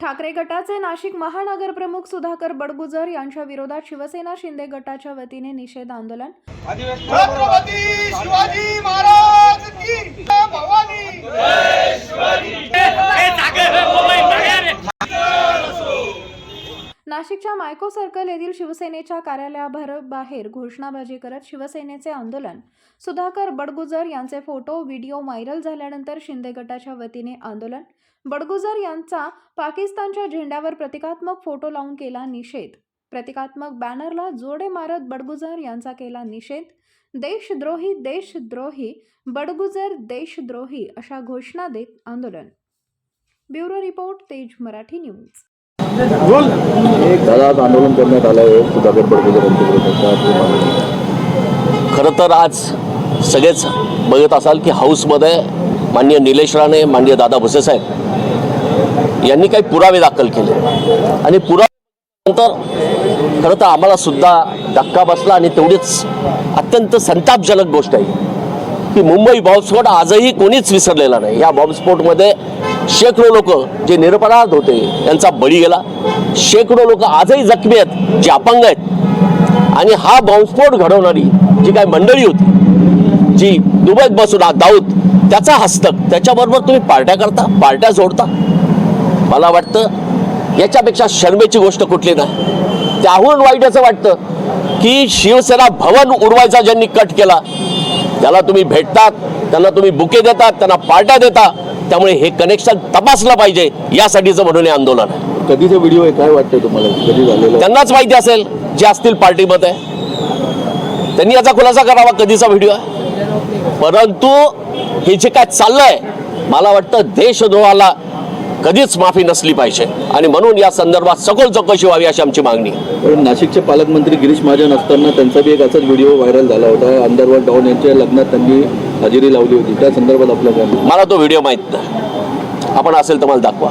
ठाकरे गटाचे नाशिक महानगर प्रमुख सुधाकर बडगुजर यांच्या विरोधात शिवसेना शिंदे गटाच्या वतीने निषेध आंदोलन. नाशिकच्या मायको सर्कल येथील शिवसेनेच्या कार्यालयाभर बाहेर घोषणाबाजी करत शिवसेनेचे आंदोलन. सुधाकर बडगुजर यांचे फोटो व्हिडिओ व्हायरल झाल्यानंतर शिंदे गटाच्या वतीने आंदोलन. बडगुजर यांचा पाकिस्तानच्या झेंड्यावर प्रतिकात्मक फोटो लावून केला निषेध. प्रतिकात्मक बॅनरला जोडे मारत बडगुजर यांचा केला निषेध. देशद्रोही देशद्रोही बडगुजर देशद्रोही अशा घोषणा देत आंदोलन. ब्युरो रिपोर्ट तेज मराठी न्यूज. दादा आज आंदोलन करण्यात आलं आहे सुधाकर खरं तर आज सगळेच बघत असाल की हाऊसमध्ये माननीय निलेश राणे माननीय दादा भुसेसाहेब यांनी काही पुरावे दाखल केले. आणि पुराव्यानंतर खरं तर आम्हाला सुद्धा धक्का बसला आणि तेवढीच अत्यंत संतापजनक गोष्ट आहे की मुंबई बॉम्बस्फोट आजही कोणीच विसरलेला नाही. या बॉम्बस्फोटमध्ये शेकडो लोक जे निरपराध होते यांचा बळी गेला. शेकडो लोक आजही जखमी आहेत जे अपंग आहेत. आणि हा बॉम्बस्फोट घडवणारी जी काही मंडळी होती जी दुबईत बसून दाऊद त्याचा हस्तक त्याच्याबरोबर तुम्ही पार्ट्या करता पार्ट्या जोडता. मला वाटतं याच्यापेक्षा शर्मेची गोष्ट कुठली नाही. त्याहून वाईट असं वाटतं की शिवसेना भवन उडवायचा ज्यांनी कट केला त्याला तुम्ही भेटतात त्यांना तुम्ही बुके देतात त्यांना पार्ट्या देता. त्यामुळे हे कनेक्शन तपासलं पाहिजे. यासाठीचं म्हणून हे आंदोलन आहे. कधीचा व्हिडिओ आहे? काय वाटतं तुम्हाला? कधी झालेलं? त्यांनाच माहिती असेल जे असतील पार्टीमध्ये त्यांनी याचा खुलासा करावा कधीचा व्हिडिओ आहे? परंतु हे जे काय चाललंय मला वाटतं देशद्रोहाला कधीच माफी नसली पाहिजे. आणि म्हणून या संदर्भात सखोल चौकशी व्हावी अशी आमची मागणी पण नाशिकचे पालकमंत्री गिरीश महाजन असताना त्यांचा बी एक असाच व्हिडिओ व्हायरल झाला होता. अंडरवर्ल्ड डॉन यांच्या लग्नात त्यांनी हजेरी लावली होती. त्या संदर्भात आपलं मला तो व्हिडिओ माहीत नाही. आपण असेल तर मला दाखवा.